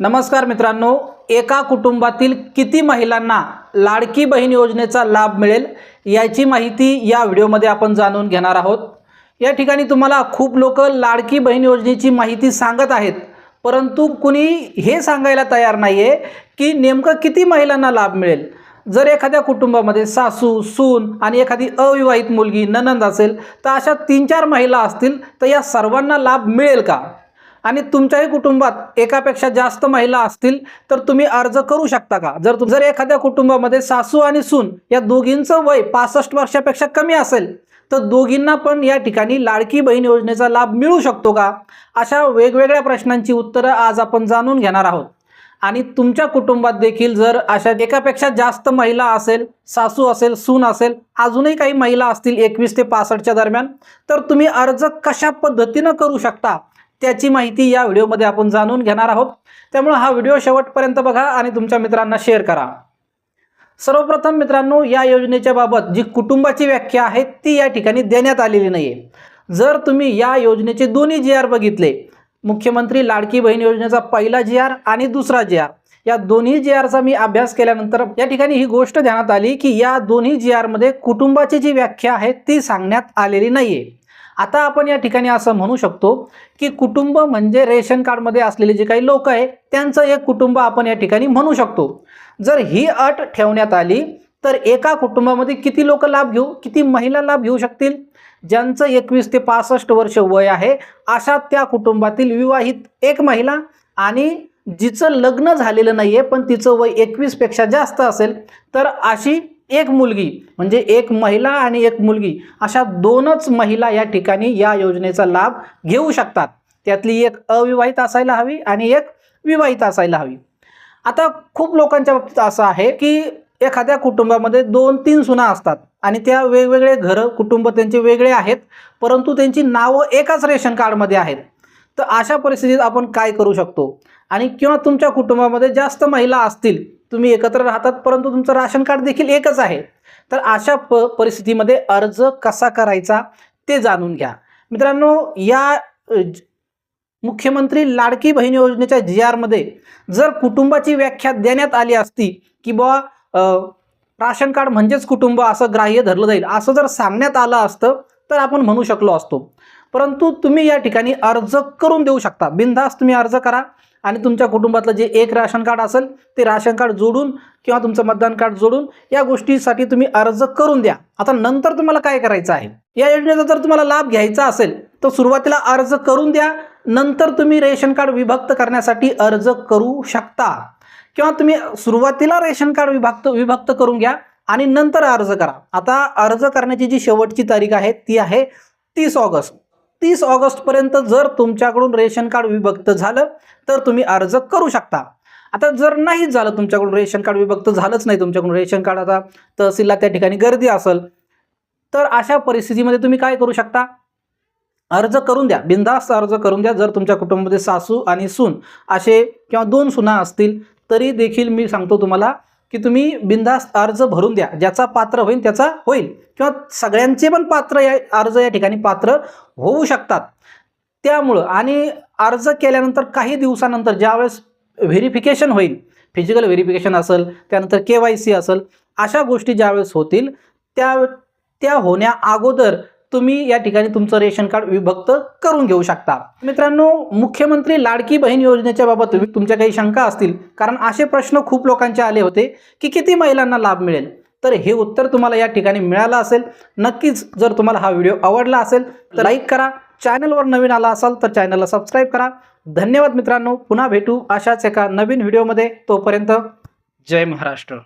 नमस्कार मित्रांनो एका कुटुंबातील किती महिलांना लाडकी बहीण योजनेचा लाभ मिळेल याची माहिती या व्हिडिओमध्ये आपण जाणून घेणार आहोत. या ठिकाणी तुम्हाला खूप लोक लाडकी बहीण योजनेची माहिती सांगत आहेत परंतु कुणी हे सांगायला तयार नाही आहे की नेमकं किती महिलांना लाभ मिळेल. जर एखाद्या कुटुंबामध्ये सासू सून आणि एखादी अविवाहित मुलगी ननंद असेल तर अशा तीन चार महिला असतील तर या सर्वांना लाभ मिळेल का? आणि तुमच्याही कुटुंबात एकापेक्षा जास्त महिला असतील तर तुम्ही अर्ज करू शकता का? जर तुम जर एखाद्या कुटुंबामध्ये सासू आणि सून या दोघींचं वय पासष्ट वर्षापेक्षा कमी असेल तर दोघींना पण या ठिकाणी लाडकी बहीण योजनेचा लाभ मिळू शकतो का? अशा वेगवेगळ्या प्रश्नांची उत्तरं आज आपण जाणून घेणार आहोत. आणि तुमच्या कुटुंबात देखील जर अशा एकापेक्षा जास्त महिला असेल सासू असेल सून असेल अजूनही काही महिला असतील एकवीस ते पासष्टच्या दरम्यान तर तुम्ही अर्ज कशा पद्धतीनं करू शकता? त्याची माहिती या व्हिडिओमध्ये आपण जाणून घेणार आहोत. त्यामुळे हा व्हिडिओ शेवटपर्यंत बघा आणि तुमच्या मित्रांना शेअर करा. सर्वप्रथम मित्रांनो या योजनेच्या बाबत जी कुटुंबाची व्याख्या आहे ती या ठिकाणी देण्यात आलेली नाही आहे जर तुम्ही या योजनेचे दोन्ही जी आर बघितले मुख्यमंत्री लाडकी बहीण योजनेचा पहिला जी आर आणि दुसरा जी आर या दोन्ही जी आरचा मी अभ्यास केल्यानंतर या ठिकाणी ही गोष्ट ध्यानात आली की या दोन्ही जी आरमध्ये कुटुंबाची जी व्याख्या आहे ती सांगण्यात आलेली नाही आहे आता आपण या ठिकाणी असं म्हणू शकतो की कुटुंब म्हणजे रेशन कार्डमध्ये असलेले जे काही लोक आहे त्यांचं एक कुटुंब आपण या ठिकाणी म्हणू शकतो. जर ही अट ठेवण्यात आली तर एका कुटुंबामध्ये किती लोक लाभ घेऊ किती महिला लाभ घेऊ शकतील? ज्यांचं एकवीस ते पासष्ट वर्ष वय आहे अशा त्या कुटुंबातील विवाहित एक महिला आणि जिचं लग्न झालेलं नाही आहे पण तिचं वय एकवीसपेक्षा जास्त असेल तर अशी एक मुलगी म्हणजे एक महिला आणि एक मुलगी अशा दोनच महिला या ठिकाणी या योजनेचा लाभ घेऊ शकतात. त्यातली एक अविवाहित असायला हवी आणि एक विवाहित असायला हवी. आता खूप लोकांच्या बाबतीत असं आहे की एखाद्या कुटुंबामध्ये दोन तीन सुना असतात आणि त्या वेगवेगळे घरं कुटुंब त्यांचे वेगळे आहेत परंतु त्यांची नावं एकाच रेशन कार्डमध्ये आहेत. तर अशा परिस्थितीत आपण काय करू शकतो? आणि किंवा तुमच्या कुटुंबामध्ये जास्त महिला असतील तुम्ही एकत्र राहतात परंतु तुमचं राशन कार्ड देखील एकच आहे. तर अशा प परिस्थितीमध्ये अर्ज कसा करायचा ते जाणून घ्या. मित्रांनो या मुख्यमंत्री लाडकी बहीण योजनेच्या जी आरमध्ये जर कुटुंबाची व्याख्या देण्यात आली असती की बुवा राशन कार्ड म्हणजेच कुटुंब असं ग्राह्य धरलं जाईल असं जर सांगण्यात आलं असतं तर आपण म्हणू शकलो असतो. परंतु तुम्ही या ठिकाणी अर्ज करून देऊ शकता. बिनधास्त तुम्ही अर्ज करा आणि तुमच्या कुटुंबातलं जे एक राशन कार्ड असेल ते राशन कार्ड जोडून किंवा तुमचं मतदान कार्ड जोडून या गोष्टीसाठी तुम्ही अर्ज करून द्या. आता नंतर तुम्हाला काय करायचं आहे? या योजनेचा जर तुम्हाला लाभ घ्यायचा असेल तर सुरुवातीला अर्ज करून द्या. नंतर तुम्ही रेशन कार्ड विभक्त करण्यासाठी अर्ज करू शकता. किंवा तुम्ही सुरुवातीला रेशन कार्ड विभक्त विभक्त करून घ्या आणि नंतर अर्ज करा. आता अर्ज करण्याची जी शेवटची तारीख आहे ती आहे तीस ऑगस्ट. तीस ऑगस्टपर्यंत जर तुमच्याकडून रेशन कार्ड विभक्त झालं तर तुम्ही अर्ज करू शकता. आता जर नाही झालं तुमच्याकडून रेशन कार्ड विभक्त झालंच नाही तुमच्याकडून रेशन कार्ड आता तहसीलला त्या ठिकाणी गर्दी असेल तर अशा परिस्थितीमध्ये तुम्ही काय करू शकता? अर्ज करून द्या बिनधास्त अर्ज करून द्या जर तुमच्या कुटुंबामध्ये सासू आणि सून असे किंवा दोन सुना असतील तरी देखील मी सांगतो तुम्हाला की तुम्ही बिंदास अर्ज भरून द्या ज्याचा पात्र होईल त्याचा होईल. किंवा सगळ्यांचे पण पात्र या अर्ज या ठिकाणी पात्र होऊ शकतात. त्यामुळं आणि अर्ज केल्यानंतर काही दिवसानंतर ज्यावेळेस व्हेरिफिकेशन होईल फिजिकल व्हेरिफिकेशन असेल त्यानंतर के वाय सी असेल अशा गोष्टी ज्यावेळेस होतील त्या त्या होण्या अगोदर तुम्ही या ठिकाणी तुमचं रेशन कार्ड विभक्त करून घेऊ शकता. मित्रांनो मुख्यमंत्री लाडकी बहीण योजनेच्या बाबत तुमच्या काही शंका असतील कारण असे प्रश्न खूप लोकांचे आले होते की किती महिलांना लाभ मिळेल? तर हे उत्तर तुम्हाला या ठिकाणी मिळालं असेल. नक्कीच जर तुम्हाला हा व्हिडिओ आवडला असेल तर लाईक करा. चॅनलवर नवीन आला असाल तर चॅनलला सबस्क्राईब करा. धन्यवाद मित्रांनो. पुन्हा भेटू अशाच एका नवीन व्हिडिओमध्ये. तोपर्यंत जय महाराष्ट्र.